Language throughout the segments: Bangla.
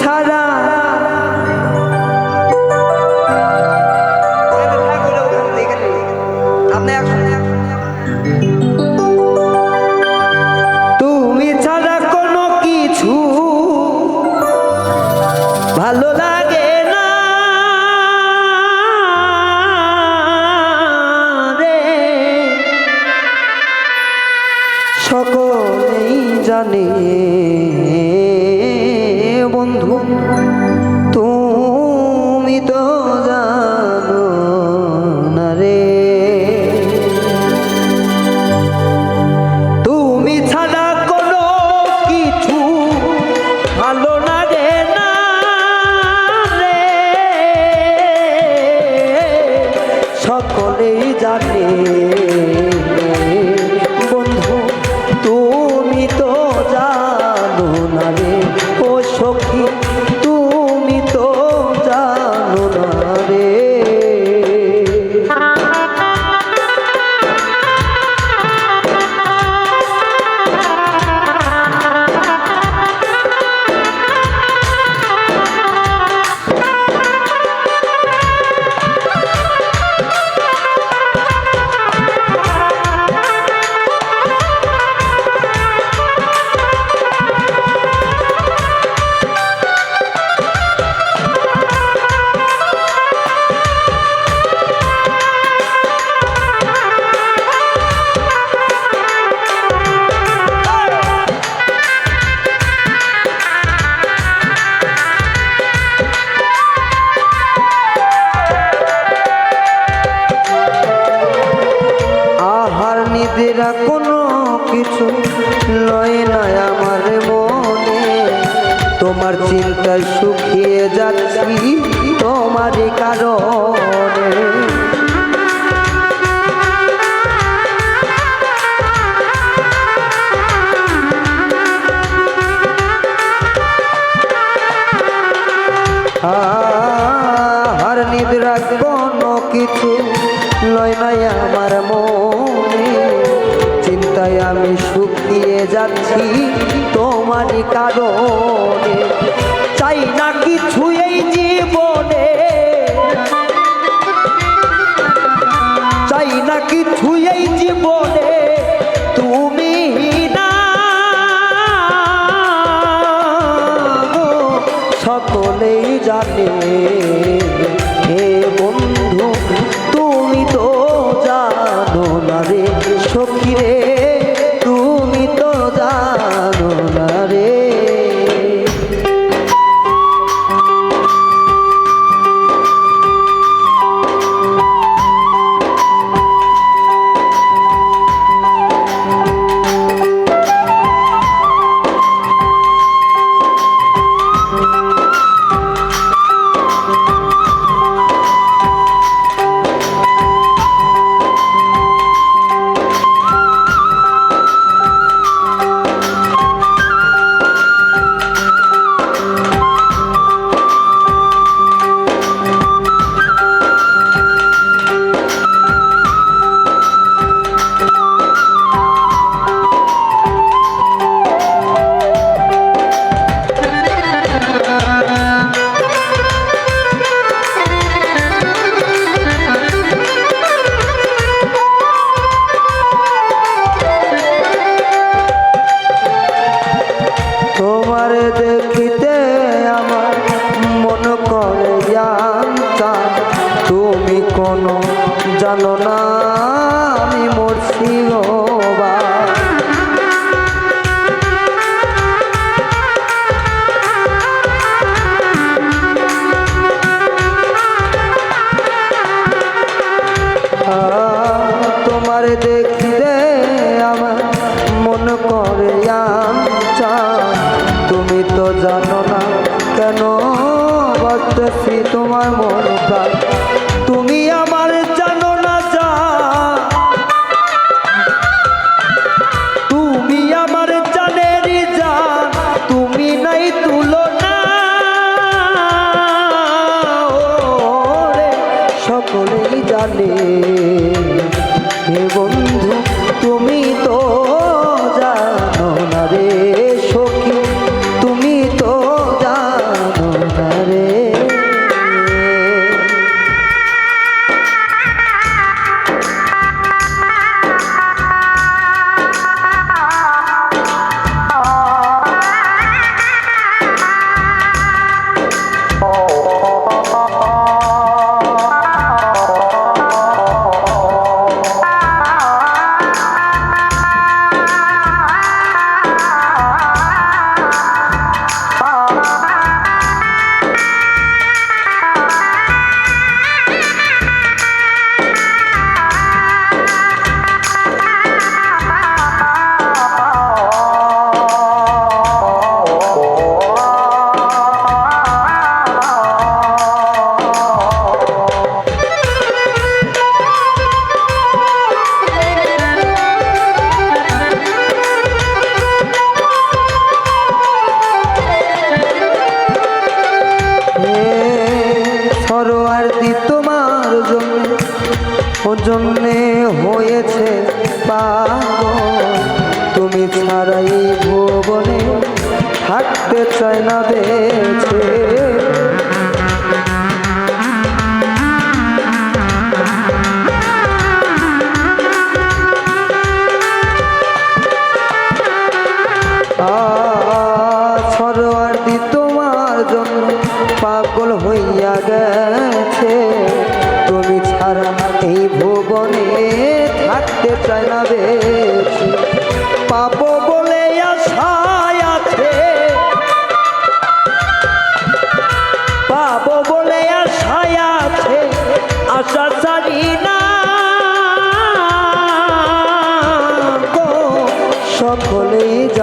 ছাড়া তুমি ছাড়া কোনো কিছু ভালো লাগে না। রে। সকলেই জানে বন্ধু তোমার চিন্তায় শুকিয়ে যাচ্ছি তোমারই কারণে। আহার নিদ্রা কোনো কিছু লয় নাই যাচ্ছি তোমারই কারণে। চাই না কিছু এই জীবনে। চাই না কিছু এই জীবনে তুমি সকলেই জানে মন করে তুমি তো জানো না কেন বাঁচতেছি তোমার মন চায় না বেছে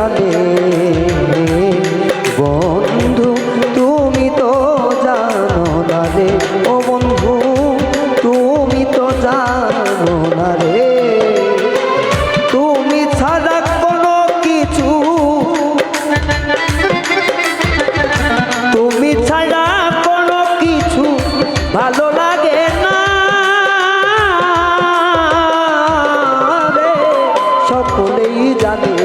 জানে। বন্ধু, তুমি তো জানো না রে ও বন্ধু, তুমি তো জানো না রে তুমি ছাড়া কোনো কিছু। তুমি ছাড়া কোনো কিছু ভালো লাগে না। সকলেই জানে।